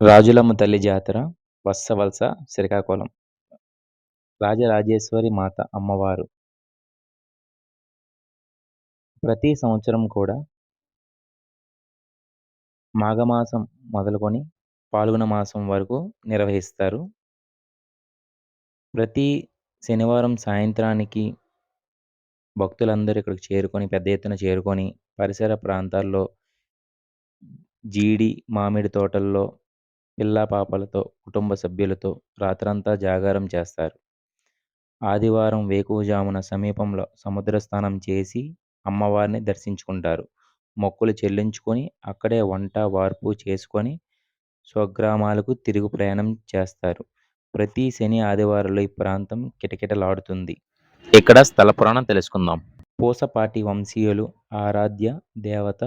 రాజులమ్మ తల్లి జాతర వత్సవలస శ్రీకాకుళం. రాజరాజేశ్వరి మాత అమ్మవారు. ప్రతి సంవత్సరం కూడా మాఘమాసం మొదలుకొని పాల్గొన మాసం వరకు నిర్వహిస్తారు. ప్రతి శనివారం సాయంత్రానికి భక్తులందరూ ఇక్కడికి చేరుకొని పెద్ద ఎత్తున చేరుకొని పరిసర ప్రాంతాల్లో జీడి మామిడి తోటల్లో పిల్లా పాపలతో కుటుంబ సభ్యులతో రాత్రంతా జాగారం చేస్తారు. ఆదివారం వేకువజామున సమీపంలో సముద్ర స్నానం చేసి అమ్మవారిని దర్శించుకుంటారు. మొక్కులు చెల్లించుకొని అక్కడే వంట వార్పు చేసుకొని స్వగ్రామాలకు తిరుగు ప్రయాణం చేస్తారు. ప్రతి శని ఆదివారంలో ఈ ప్రాంతం కిటకిటలాడుతుంది. ఇక్కడ స్థల పురాణం తెలుసుకుందాం. పూసపాటి వంశీయులు ఆరాధ్య దేవత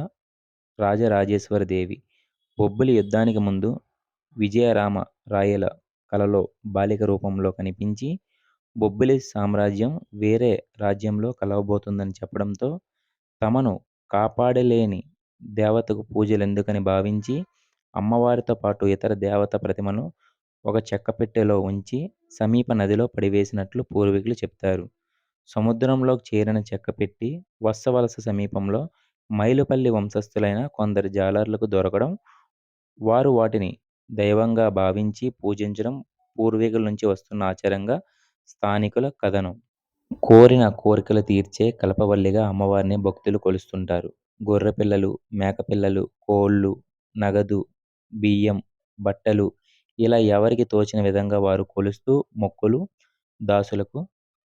రాజరాజేశ్వరి దేవి బొబ్బిలి యుద్ధానికి ముందు విజయరామ రాయల కలలో బాలిక రూపంలో కనిపించి బొబ్బిలి సామ్రాజ్యం వేరే రాజ్యంలో కలవబోతుందని చెప్పడంతో తమను కాపాడలేని దేవతకు పూజలెందుకని భావించి అమ్మవారితో పాటు ఇతర దేవత ప్రతిమను ఒక చెక్క పెట్టెలో ఉంచి సమీప నదిలో పడివేసినట్లు పూర్వీకులు చెప్తారు. సముద్రంలోకి చేరిన చెక్క పెట్టి వత్సవలస సమీపంలో మైలుపల్లి వంశస్థులైన కొందరు జాలర్లకు దొరకడం వారు వాటిని దైవంగా భావించి పూజించడం పూర్వీకుల నుంచి వస్తున్న ఆచారంగా స్థానికుల కథనం. కోరిన కోరికలు తీర్చే కల్పవల్లిగా అమ్మవారిని భక్తులు కొలుస్తుంటారు. గొర్రె పిల్లలు మేకపిల్లలు కోళ్ళు నగదు బియ్యం బట్టలు ఇలా ఎవరికి తోచిన విధంగా వారు కొలుస్తూ మొక్కులు దాసులకు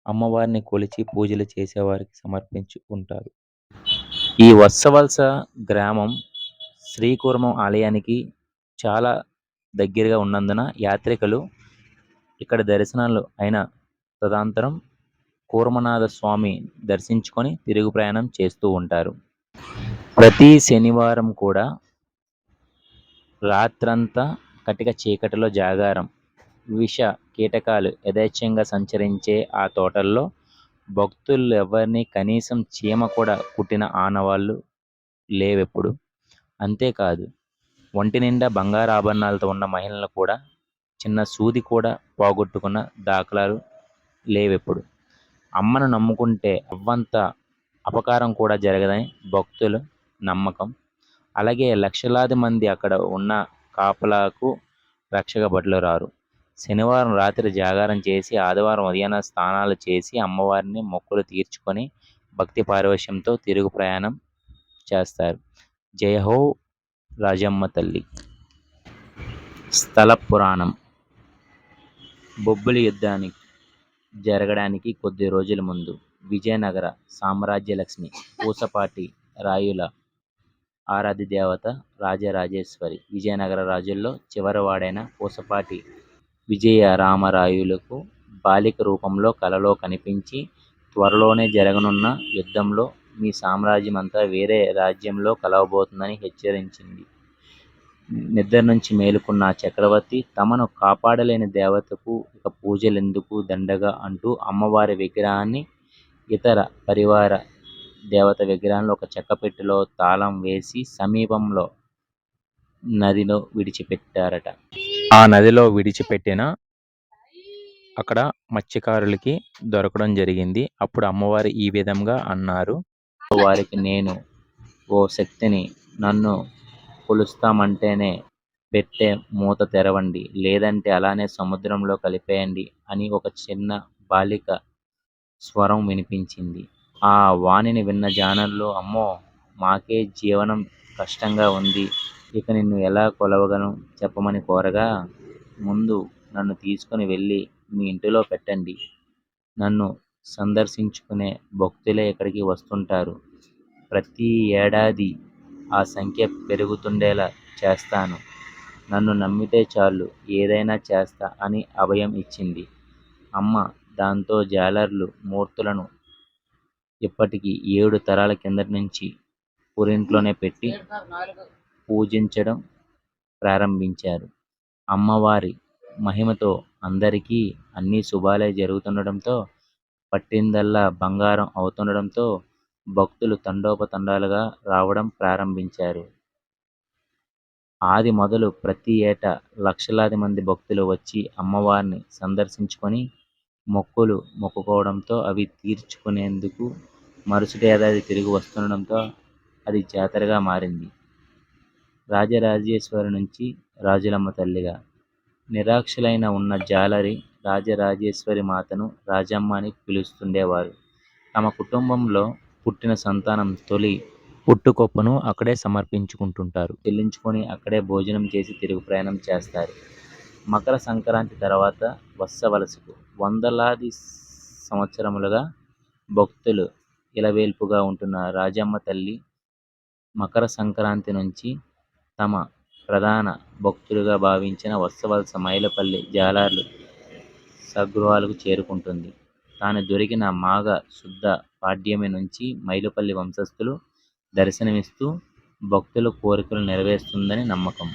అమ్మవారిని కొలిచి పూజలు చేసేవారికి సమర్పించుకుంటారు ఈ వత్సవలస గ్రామం శ్రీకూర్మం ఆలయానికి చాలా దగ్గరగా ఉన్నందున యాత్రికులు ఇక్కడ దర్శనాలు అయిన తదనంతరం కూర్మనాథ స్వామి దర్శించుకొని తిరుగు ప్రయాణం చేస్తూ ఉంటారు. ప్రతి శనివారం కూడా రాత్రంతా కటిక చీకటిలో జాగారం. విష కీటకాలు యథేచ్ఛంగా సంచరించే ఆ తోటల్లో భక్తులు ఎవరిని కనీసం చీమ కూడా కుట్టిన ఆనవాళ్ళు లేవెప్పుడు. అంతేకాదు ఒంటి నిండా బంగారు ఆభరణాలతో ఉన్న మహిళలను కూడా చిన్న సూది కూడా పోగొట్టుకున్న దాఖలాలు లేవెప్పుడు. అమ్మను నమ్ముకుంటే అవ్వంత అపకారం కూడా జరగదని భక్తుల నమ్మకం. అలాగే లక్షలాది మంది అక్కడ ఉన్న కాపలాకు రక్షక భటులు రారు. శనివారం రాత్రి జాగారం చేసి ఆదివారం ఉదయాన స్నానాలు చేసి అమ్మవారిని మొక్కులు తీర్చుకొని భక్తి పారవశ్యంతో తిరుగు ప్రయాణం చేస్తారు. జయహో రాజమ్మ తల్లి. స్థల పురాణం. బొబ్బిలి యుద్ధానికి జరగడానికి కొద్ది రోజుల ముందు విజయనగర సామ్రాజ్యలక్ష్మి పూసపాటి రాయుల ఆరాధ్య దేవత రాజరాజేశ్వరి విజయనగర రాజుల్లో చివరివాడైన పూసపాటి విజయరామరాయలకు బాలిక రూపంలో కలలో కనిపించి త్వరలోనే జరగనున్న యుద్ధంలో మీ సామ్రాజ్యమంతా వేరే రాజ్యంలో కలవబోతుందని హెచ్చరించింది. నిద్ర నుంచి మేలుకున్న చక్రవర్తి తమను కాపాడలేని దేవతకు ఇక పూజలెందుకు దండగా అంటూ అమ్మవారి విగ్రహాన్ని ఇతర పరివార దేవత విగ్రహాలను ఒక చెక్కపెట్టెలో తాళం వేసి సమీపంలో నదిలో విడిచిపెట్టారట. ఆ నదిలో విడిచిపెట్టిన అక్కడ మత్స్యకారులకి దొరకడం జరిగింది. అప్పుడు అమ్మవారు ఈ విధంగా అన్నారు వారికి నేను ఓ శక్తిని నన్ను కొలుస్తామంటేనే పెట్టె మూత తెరవండి లేదంటే అలానే సముద్రంలో కలిపేయండి అని ఒక చిన్న బాలిక స్వరం వినిపించింది. ఆ వాణిని విన్న జానర్లు అమ్మో మాకే జీవనం కష్టంగా ఉంది ఇక నిన్ను ఎలా కొలవగలను చెప్పమని కోరగా ముందు నన్ను తీసుకుని వెళ్ళి మీ ఇంటిలో పెట్టండి. నన్ను సందర్శించుకునే భక్తులే ఇక్కడికి వస్తుంటారు. ప్రతి ఏడాది ఆ సంఖ్య పెరుగుతుండేలా చేస్తాను. నన్ను నమ్మితే చాలు ఏదైనా చేస్తా అని అభయం ఇచ్చింది. అమ్మ దాంతో జాలర్లు మూర్తులను ఇప్పటికి ఏడు తరాల కిందటి నుంచి పురింట్లోనే పెట్టి పూజించడం ప్రారంభించారు. అమ్మవారి మహిమతో అందరికీ అన్ని శుభాలే జరుగుతుండడంతో పట్టిందల్లా బంగారం అవుతుండడంతో భక్తులు తండోపతండాలుగా రావడం ప్రారంభించారు. ఆది మొదలు ప్రతి ఏటా లక్షలాది మంది భక్తులు వచ్చి అమ్మవారిని సందర్శించుకొని మొక్కులు మొక్కుకోవడంతో అవి తీర్చుకునేందుకు మరుసటి ఏడాది తిరిగి వస్తుండడంతో అది జాతరగా మారింది. రాజరాజేశ్వరి నుంచి రాజులమ్మ తల్లిగా. నిరాక్షులైన ఉన్న జాలరి రాజరాజేశ్వరి మాతను రాజమ్మ అని పిలుస్తుండేవారు. తమ కుటుంబంలో పుట్టిన సంతానం తొలి పుట్టుకొప్పను అక్కడే సమర్పించుకుంటుంటారు. చెల్లించుకొని అక్కడే భోజనం చేసి తిరుగు ప్రయాణం చేస్తారు. మకర సంక్రాంతి తర్వాత వత్సవలసకు వందలాది సంవత్సరములుగా భక్తులు ఇలవేల్పుగా ఉంటున్న రాజమ్మ తల్లి మకర సంక్రాంతి నుంచి తమ ప్రధాన భక్తులుగా భావించిన వత్సవలస మైలపల్లి జాలర్లు సగృహాలకు చేరుకుంటుంది. తాను దొరికిన మాఘ శుద్ధ పాడ్యమి నుంచి మైలుపల్లి వంశస్థులు దర్శనమిస్తూ భక్తుల కోరికలు నెరవేరుస్తుందని నమ్మకం.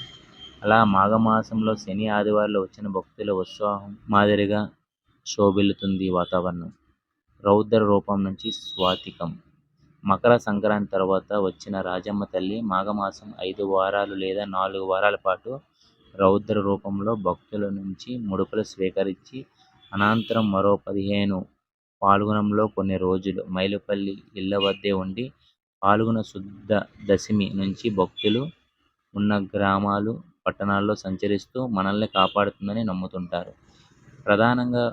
అలా మాఘమాసంలో శని ఆదివారాలు వచ్చిన భక్తుల ఉత్సాహం మాదిరిగా శోభిల్లుతుంది వాతావరణం. రౌద్ర రూపం నుంచి స్వాతికం. మకర సంక్రాంతి తర్వాత వచ్చిన రాజమ్మ తల్లి మాఘమాసం ఐదు వారాలు లేదా నాలుగు వారాల పాటు రౌద్ర రూపంలో భక్తుల నుంచి ముడుపులు స్వీకరించి అనంతరం మరో పదిహేను ఫాల్గుణంలో కొన్ని రోజులు మైలుపల్లి ఇళ్ళ వద్దే ఉండి పాల్గొన శుద్ధ దశమి నుంచి భక్తులు ఉన్న గ్రామాలు పట్టణాల్లో సంచరిస్తూ మనల్ని కాపాడుతుందని నమ్ముతుంటారు. ప్రధానంగా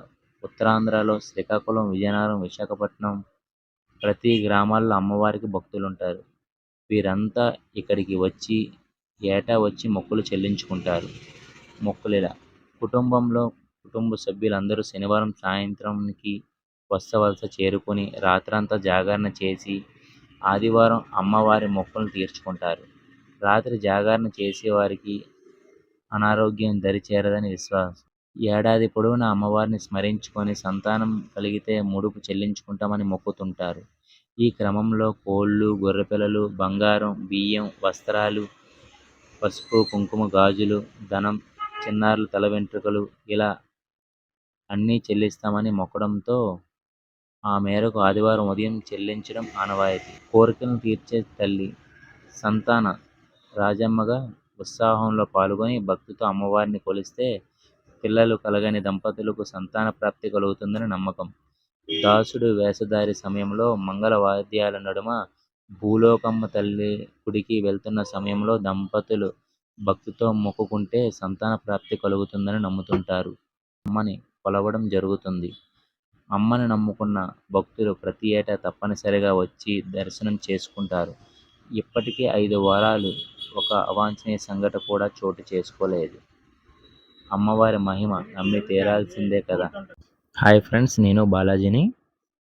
ఉత్తరాంధ్రలో శ్రీకాకుళం విజయనగరం విశాఖపట్నం ప్రతి గ్రామాల్లో అమ్మవారికి భక్తులు ఉంటారు వీరంతా ఇక్కడికి వచ్చి ఏటా వచ్చి మొక్కులు చెల్లించుకుంటారు. మొక్కులిలా కుటుంబంలో కుటుంబ సభ్యులందరూ శనివారం సాయంత్రంకి వలస చేరుకొని రాత్రంతా జాగరణ చేసి ఆదివారం అమ్మవారి మొక్కులను తీర్చుకుంటారు. రాత్రి జాగరణ చేసేవారికి అనారోగ్యం దరిచేరదని విశ్వాసం. ఏడాది పొడవునా అమ్మవారిని స్మరించుకొని సంతానం కలిగితే ముడుపు చెల్లించుకుంటామని మొక్కుతుంటారు. ఈ క్రమంలో కోళ్ళు గొర్రెపిల్లలు బంగారం బియ్యం వస్త్రాలు పసుపు కుంకుమ గాజులు ధనం చిన్నారుల తల వెంట్రుకలు ఇలా అన్నీ చెల్లిస్తామని మొక్కడంతో ఆ మేరకు ఆదివారం ఉదయం చెల్లించడం ఆనవాయితీ. కోరికలను తీర్చే తల్లి సంతాన రాజమ్మగా ఉత్సవంలో పాల్గొని భక్తితో అమ్మవారిని కొలిస్తే పిల్లలు కలగని దంపతులకు సంతాన ప్రాప్తి కలుగుతుందని నమ్మకం. దాసుడు వేషధారి సమయంలో మంగళ వాద్యాల నడుమ భూలోకమ్మ తల్లి గుడికి వెళ్తున్న సమయంలో దంపతులు భక్తితో మొక్కుకుంటే సంతాన ప్రాప్తి కలుగుతుందని నమ్ముతుంటారు. అమ్మని కొలవడం జరుగుతుంది. అమ్మని నమ్ముకున్న భక్తులు ప్రతి ఏటా తప్పనిసరిగా వచ్చి దర్శనం చేసుకుంటారు. ఇప్పటికే ఐదు వారాలు ఒక అవాంఛనీయ సంఘటన కూడా చోటు చేసుకోలేదు. అమ్మవారి మహిమ నమ్మి తీరాల్సిందే కదా. హాయ్ ఫ్రెండ్స్ నేను బాలాజీని.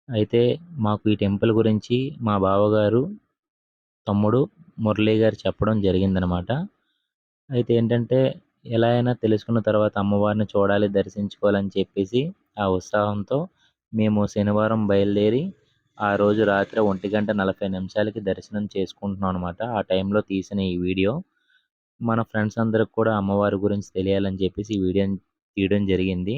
అయితే మాకు ఈ టెంపుల్ గురించి మా బావగారు తమ్ముడు మురళీ గారు చెప్పడం జరిగిందనమాట. అయితే ఏంటంటే ఎలా అయినా తెలుసుకున్న తర్వాత అమ్మవారిని చూడాలి దర్శించుకోవాలని చెప్పేసి ఆ ఉత్సాహంతో మేము శనివారం బయలుదేరి ఆ రోజు రాత్రి ఒంటి గంట నలభై నిమిషాలకి దర్శనం చేసుకుంటున్నాం అనమాట ఆ టైంలో తీసిన ఈ వీడియో మన ఫ్రెండ్స్ అందరికి కూడా అమ్మవారి గురించి తెలియాలని చెప్పేసి ఈ వీడియోని తీయడం జరిగింది.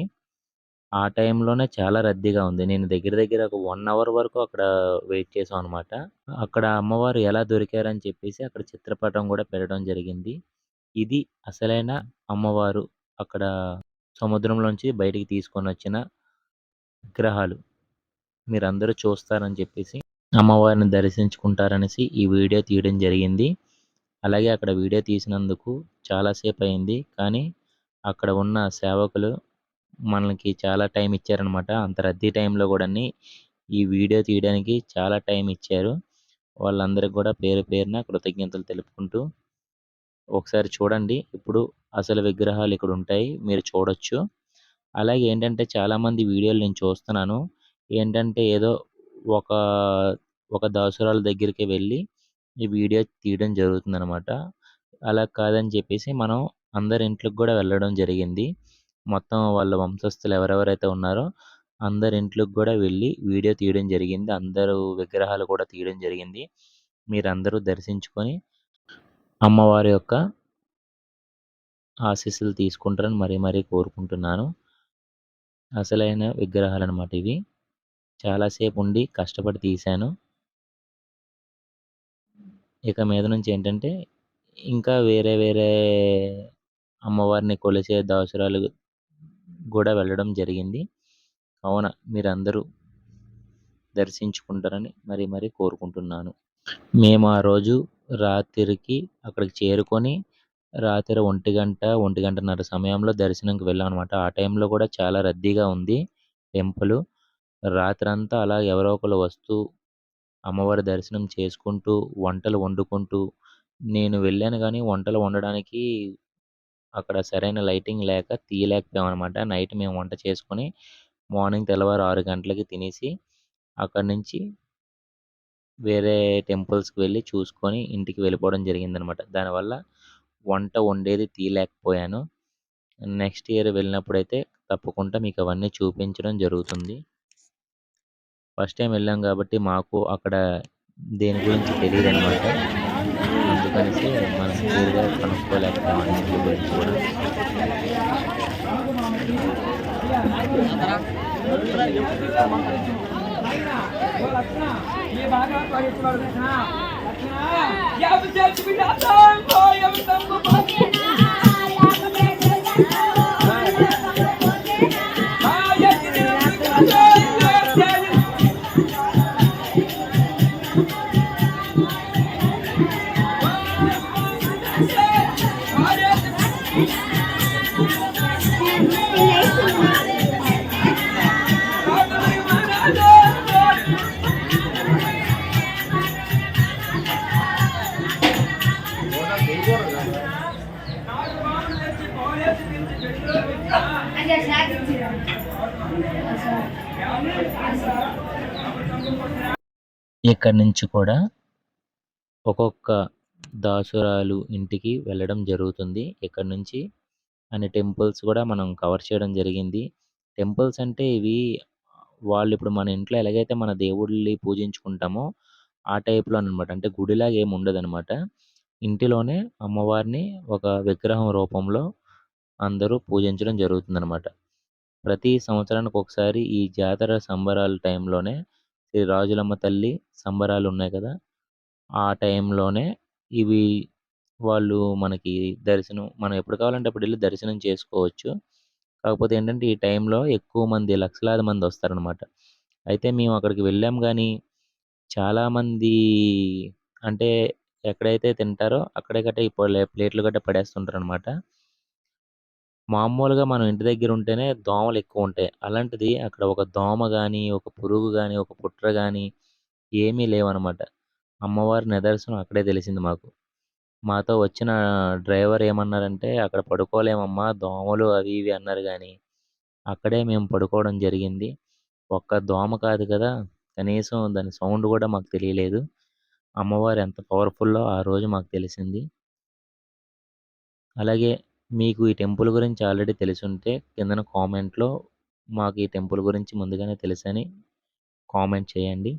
ఆ టైంలోనే చాలా రద్దీగా ఉంది. నేను దగ్గర దగ్గర ఒక వన్ అవర్ వరకు అక్కడ వెయిట్ చేసాం అనమాట అక్కడ అమ్మవారు ఎలా దొరికారని చెప్పేసి అక్కడ చిత్రపటం కూడా పెట్టడం జరిగింది. ఇది అసలైన అమ్మవారు అక్కడ సముద్రంలోంచి బయటికి తీసుకొని వచ్చిన విగ్రహాలు మీరందరూ చూస్తారని చెప్పేసి అమ్మవారిని దర్శించుకుంటారనేసి ఈ వీడియో తీయడం జరిగింది. అలాగే అక్కడ వీడియో తీసినందుకు చాలాసేపు అయింది కానీ అక్కడ ఉన్న సేవకులు మనకి చాలా టైం ఇచ్చారనమాట. అంత రద్దీ టైంలో కూడా ఈ వీడియో తీయడానికి చాలా టైం ఇచ్చారు. వాళ్ళందరికీ కూడా పేరు పేరున కృతజ్ఞతలు తెలుపుకుంటూ ఒకసారి చూడండి. ఇప్పుడు అసలు విగ్రహాలు ఇక్కడ ఉంటాయి. మీరు చూడొచ్చు. అలాగే ఏంటంటే చాలామంది వీడియోలు నేను చూస్తున్నాను. ఏంటంటే ఏదో ఒక ఒక దాసురాల దగ్గరికి వెళ్ళి ఈ వీడియో తీయడం జరుగుతుందనమాట అలా కాదని చెప్పేసి మనం అందరి ఇంట్లోకి కూడా వెళ్ళడం జరిగింది. మొత్తం వాళ్ళ వంశస్థులు ఎవరెవరైతే ఉన్నారో అందరి ఇంట్లోకి కూడా వెళ్ళి వీడియో తీయడం జరిగింది. అందరూ విగ్రహాలు కూడా తీయడం జరిగింది. మీరందరూ దర్శించుకొని అమ్మవారి యొక్క ఆశీస్సులు తీసుకుంటారని మరీ మరీ కోరుకుంటున్నాను. అసలైన విగ్రహాలు అనమాట ఇవి చాలాసేపు ఉండి కష్టపడి తీశాను. ఇక మీద నుంచి ఏంటంటే ఇంకా వేరే వేరే అమ్మవారిని కొలిచే దాసురాలు కూడా వెళ్ళడం జరిగింది. కావున మీరందరూ దర్శించుకుంటారని మరీ మరీ కోరుకుంటున్నాను. మేము ఆ రోజు రాత్రికి అక్కడికి చేరుకొని రాత్రి ఒంటి గంట ఒంటి గంటన్నర సమయంలో దర్శనంకి వెళ్ళాం అనమాట ఆ టైంలో కూడా చాలా రద్దీగా ఉంది టెంపుల్. రాత్రంతా అలా ఎవరో ఒకరు వస్తూ అమ్మవారి దర్శనం చేసుకుంటూ వంటలు వండుకుంటూ నేను వెళ్ళాను కానీ వంటలు వండడానికి అక్కడ సరైన లైటింగ్ లేక తీయలేకపోయాం అనమాట నైట్ మేము వంట చేసుకొని మార్నింగ్ తెల్లవారు ఆరు గంటలకి తినేసి అక్కడి నుంచి వేరే టెంపుల్స్కి వెళ్ళి చూసుకొని ఇంటికి వెళ్ళిపోవడం జరిగిందనమాట. దానివల్ల వంట వండేది తీయలేకపోయాను. నెక్స్ట్ ఇయర్ వెళ్ళినప్పుడైతే తప్పకుండా మీకు అవన్నీ చూపించడం జరుగుతుంది. ఫస్ట్ టైం వెళ్ళాం కాబట్టి మాకు అక్కడ దేని గురించి తెలియదు అనమాట అందుకనేసి మనం క్లియర్గా కనుక్కోలేకపోయాం అన్నింటి గురించి కూడా. లక్ష్మణ నుంచి కూడా ఒక్కొక్క దాసురాలు ఇంటికి వెళ్ళడం జరుగుతుంది. ఇక్కడ నుంచి? అన్ని టెంపుల్స్ కూడా మనం కవర్ చేయడం జరిగింది. టెంపుల్స్ అంటే ఇవి వాళ్ళు ఇప్పుడు మన ఇంట్లో ఎలాగైతే మన దేవుళ్ళని పూజించుకుంటామో ఆ టైప్లో అనమాట అంటే గుడిలాగా ఏమి ఉండదు అనమాట ఇంటిలోనే అమ్మవారిని ఒక విగ్రహం రూపంలో అందరూ పూజించడం జరుగుతుంది అనమాట ప్రతి సంవత్సరానికి ఒకసారి ఈ జాతర సంబరాల టైంలోనే శ్రీ రాజులమ్మ తల్లి సంబరాలు ఉన్నాయి కదా ఆ టైంలోనే ఇవి వాళ్ళు మనకి దర్శనం మనం ఎప్పుడు కావాలంటే అప్పుడు వెళ్ళి దర్శనం చేసుకోవచ్చు. కాకపోతే ఏంటంటే ఈ టైంలో ఎక్కువ మంది లక్షలాది మంది వస్తారనమాట అయితే మేము అక్కడికి వెళ్ళాం కానీ చాలామంది అంటే ఎక్కడైతే తింటారో అక్కడే గట్ట ఈ ప్లేట్లు గట్ట పడేస్తుంటారు అనమాట మామూలుగా మనం ఇంటి దగ్గర ఉంటేనే దోమలు ఎక్కువ ఉంటాయి. అలాంటిది అక్కడ ఒక దోమ కానీ ఒక పురుగు కానీ ఒక పుట్ర కానీ ఏమీ లేవన్నమాట అమ్మవారి నిదర్శనం అక్కడే తెలిసింది మాకు. మాతో వచ్చిన డ్రైవర్ ఏమన్నారంటే అక్కడ పడుకోలేమమ్మా దోమలు అవి ఇవి అన్నారు కానీ అక్కడే మేము పడుకోవడం జరిగింది. ఒక్క దోమ కాదు కదా కనీసం దాని సౌండ్ కూడా మాకు తెలియలేదు. అమ్మవారు ఎంత పవర్ఫుల్లో ఆ రోజు మాకు తెలిసింది. అలాగే మీకు ఈ టెంపుల్ గురించి ఆల్రెడీ తెలిసి ఉంటే కిందన కామెంట్లో మాకు ఈ టెంపుల్ గురించి ముందుగానే తెలుసని కామెంట్ చేయండి.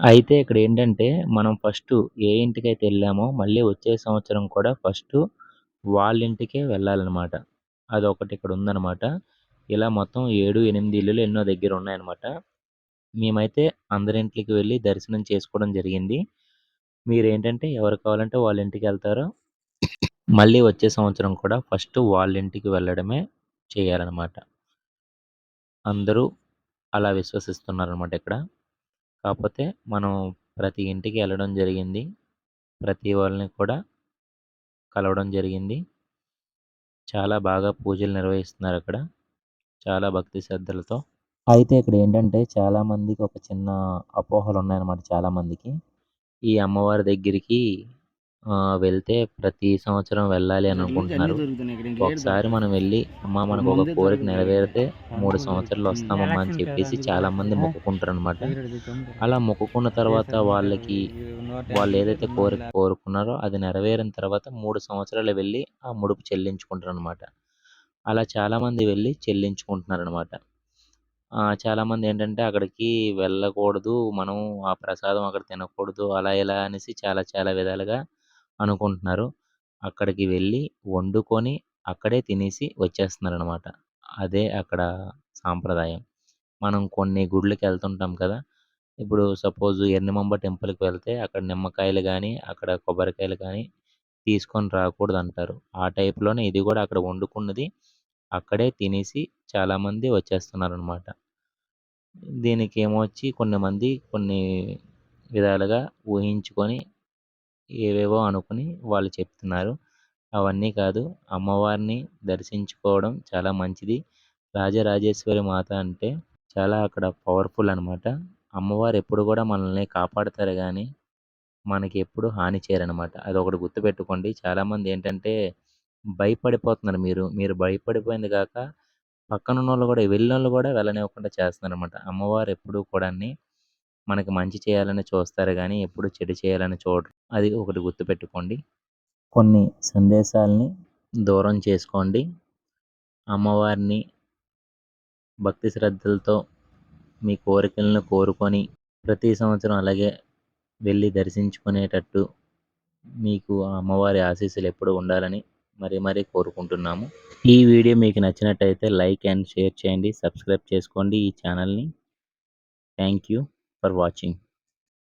అయితే ఇక్కడ ఏంటంటే మనం ఫస్ట్ ఏ ఇంటికైతే వెళ్ళామో మళ్ళీ వచ్చే సంవత్సరం కూడా ఫస్ట్ వాళ్ళ ఇంటికే వెళ్ళాలన్నమాట. అదొకటి ఇక్కడ ఉందన్నమాట ఇలా మొత్తం ఏడు ఎనిమిది ఇల్లులు ఎన్నో దగ్గర ఉన్నాయన్నమాట మేమైతే అందరింట్లకి వెళ్ళి దర్శనం చేసుకోవడం జరిగింది. మీరేంటంటే ఎవరు కావాలంటే వాళ్ళ ఇంటికి వెళ్తారో మళ్ళీ వచ్చే సంవత్సరం కూడా ఫస్ట్ వాళ్ళ ఇంటికి వెళ్ళడమే చేయాలన్నమాట. అందరూ అలా విశ్వసిస్తున్నారనమాట ఇక్కడ. కాకపోతే మనం ప్రతి ఇంటికి వెళ్ళడం జరిగింది. ప్రతి వాళ్ళని కూడా కలవడం జరిగింది. చాలా బాగా పూజలు నిర్వహిస్తున్నారు అక్కడ. చాలా భక్తి శ్రద్ధలతో. అయితే ఇక్కడ ఏంటంటే చాలామందికి ఒక చిన్న అపోహలు ఉన్నాయన్నమాట చాలామందికి ఈ అమ్మవారి దగ్గరికి వెళ్తే ప్రతి సంవత్సరం వెళ్ళాలి అని అనుకుంటున్నారు. ఒకసారి మనం వెళ్ళి అమ్మ మనకు ఒక కోరిక నెరవేరితే మూడు సంవత్సరాలు వస్తామమ్మా అని చెప్పేసి చాలా మంది మొక్కుకుంటారు అనమాట అలా మొక్కుకున్న తర్వాత వాళ్ళకి వాళ్ళు ఏదైతే కోరిక కోరుకున్నారో అది నెరవేరిన తర్వాత మూడు సంవత్సరాలు వెళ్ళి ఆ ముడుపు చెల్లించుకుంటారు అనమాట అలా చాలామంది వెళ్ళి చెల్లించుకుంటున్నారు అనమాట చాలామంది ఏంటంటే అక్కడికి వెళ్ళకూడదు మనం ఆ ప్రసాదం అక్కడ తినకూడదు అలా ఇలా అనేసి చాలా చాలా విధాలుగా అనుకుంటున్నారు. అక్కడికి వెళ్ళి వండుకొని అక్కడే తినేసి వచ్చేస్తున్నారు అనమాట అదే అక్కడ సాంప్రదాయం. మనం కొన్ని గుళ్ళకి వెళ్తుంటాం కదా! ఇప్పుడు సపోజ్ ఎర్నిమంబ టెంపుల్కి వెళ్తే అక్కడ నిమ్మకాయలు కానీ అక్కడ కొబ్బరికాయలు కానీ తీసుకొని రాకూడదు అంటారు ఆ టైప్లోనే ఇది కూడా అక్కడ వండుకున్నది అక్కడే తినేసి చాలామంది వచ్చేస్తున్నారు అనమాట దీనికి ఏమొచ్చి కొన్ని మంది కొన్ని విధాలుగా ఊహించుకొని ఏవేవో అనుకుని వాళ్ళు చెప్తున్నారు. అవన్నీ కాదు అమ్మవారిని దర్శించుకోవడం చాలా మంచిది. రాజరాజేశ్వరి మాత అంటే చాలా అక్కడ పవర్ఫుల్ అనమాట అమ్మవారు ఎప్పుడు కూడా మనల్ని కాపాడుతారు కానీ మనకి ఎప్పుడు హాని చేయరనమాట అది ఒకటి గుర్తుపెట్టుకోండి. చాలామంది ఏంటంటే భయపడిపోతున్నారు మీరు. మీరు భయపడిపోయింది కాక పక్కన ఉన్నోళ్ళు కూడా వెళ్ళిన వాళ్ళు కూడా వెళ్ళనివ్వకుండా చేస్తున్నారనమాట అమ్మవారు ఎప్పుడు కూడా మనకి మంచి చేయాలని చూస్తారు కానీ ఎప్పుడు చెడు చేయాలని చూడరు. అది ఒకటి గుర్తుపెట్టుకోండి. కొన్ని సందేశాలని దూరం చేసుకోండి. అమ్మవారిని భక్తి శ్రద్ధలతో మీ కోరికలను కోరుకొని ప్రతి సంవత్సరం అలాగే వెళ్ళి దర్శించుకునేటట్టు మీకు ఆ అమ్మవారి ఆశీస్సులు ఎప్పుడు ఉండాలని మరీ మరీ కోరుకుంటున్నాము. ఈ వీడియో మీకు నచ్చినట్టయితే లైక్ అండ్ షేర్ చేయండి. సబ్స్క్రైబ్ చేసుకోండి ఈ ఛానల్ని. Thank you. for watching.